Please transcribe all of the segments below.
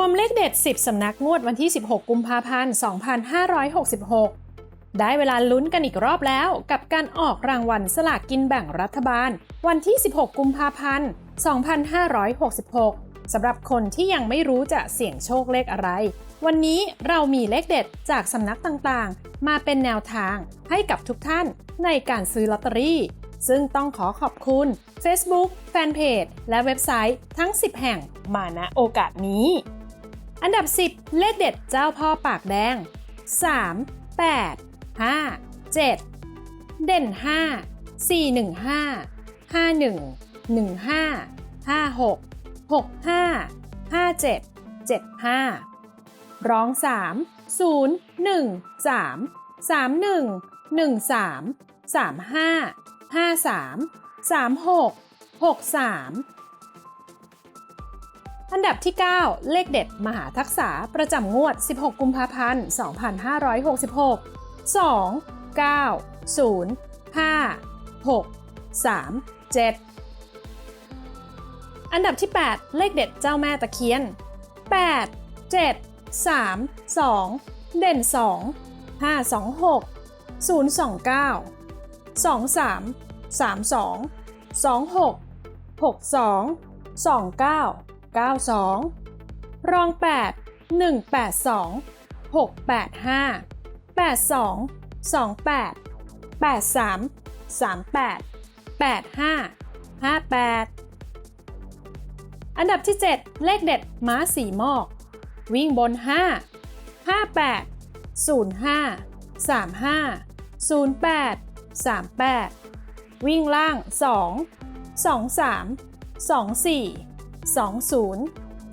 วมเลขเด็ด 10 สำนักงวดวันที่ 16 กุมภาพันธ์ 2566 ได้เวลาลุ้นกันอีกรอบแล้วกับการออกรางวัลสลากกินแบ่งรัฐบาล วันที่ 16 กุมภาพันธ์ 2566 สำหรับคนที่ยังไม่รู้จะเสี่ยงโชคเลขอะไร วันนี้เรามีเลขเด็ดจากสำนักต่างๆ มาเป็นแนวทางให้กับทุกท่านในการซื้อลอตเตอรี่ซึ่งต้องขอขอบคุณ Facebook แฟนเพจและเว็บไซต์ทั้ง 10 แห่งมาณโอกาสนี้ อันดับ 10 เลขเด็ดเจ้าพ่อปากแดง 3 8 5 7 เด่น 5 4 1 5 5 1 1 5 5 6 6 5 5 7 7 5 ร้อง 3 0 1 3 3 1 1 3 3 5 5 3 3 6 6 3 อันดับที่ 9 เลขเด็ดมหาทักษะประจำงวด 16 กุมภาพันธ์ 2566 2 9 0 5 6 3 7 อันดับที่ 8 เลขเด็ดเจ้าแม่ตะเคียน 8 7 3 2 เด่น 2 5 2 6 0 2 9 2 3 3 2 2 6 6 2 2 9 92 รอง 8 1 8 2 6 8 5 8 2 2 8 8 3 3 8 8 5 5 8 อันดับที่ 7 เลขเด็ดม้าสีมอก วิ่งบน 5 5 8 0 5 3 5 0 8 3 8 วิ่งล่าง 2 2 3 2 4 20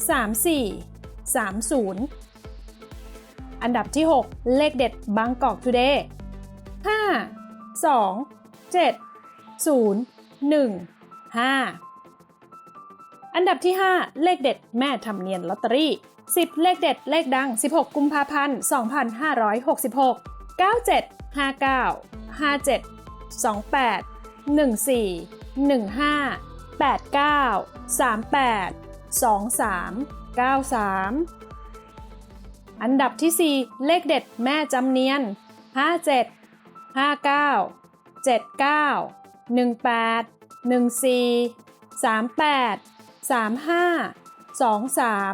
34 30 อันดับที่ 6 เลขเด็ดบางกอกทูเดย์5 2 7 0 1 5 อันดับที่ 5 เลขเด็ดแม่ทำเนียนลอตเตอรี่ 10 เลขเด็ดเลขดัง 16 กุมภาพันธ์ 2566 97 59 57 28 14 15 89 38 23 93 อันดับที่ 4 เลขเด็ดแม่จำเนียน 57 59 79 18 14 38 35 23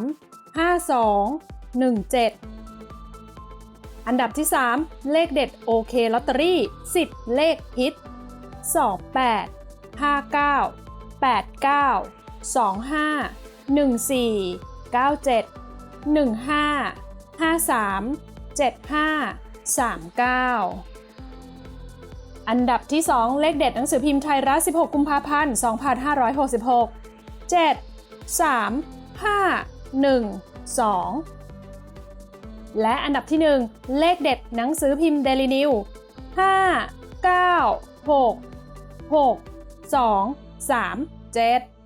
52 17 อันดับที่ 3 เลขเด็ดโอเคลอตเตอรี่ 10 เลขฮิต28 59 89 25 14 97 15 53 75 39 อันดับที่ 2 เลขเด็ดหนังสือพิมพ์ไทยรัฐ 16 กุมภาพันธ์ 2566 7 3 5 1 2 และอันดับที่ 1 เลขเด็ดหนังสือพิมพ์เดลินิว5 9 6 6 2 3 7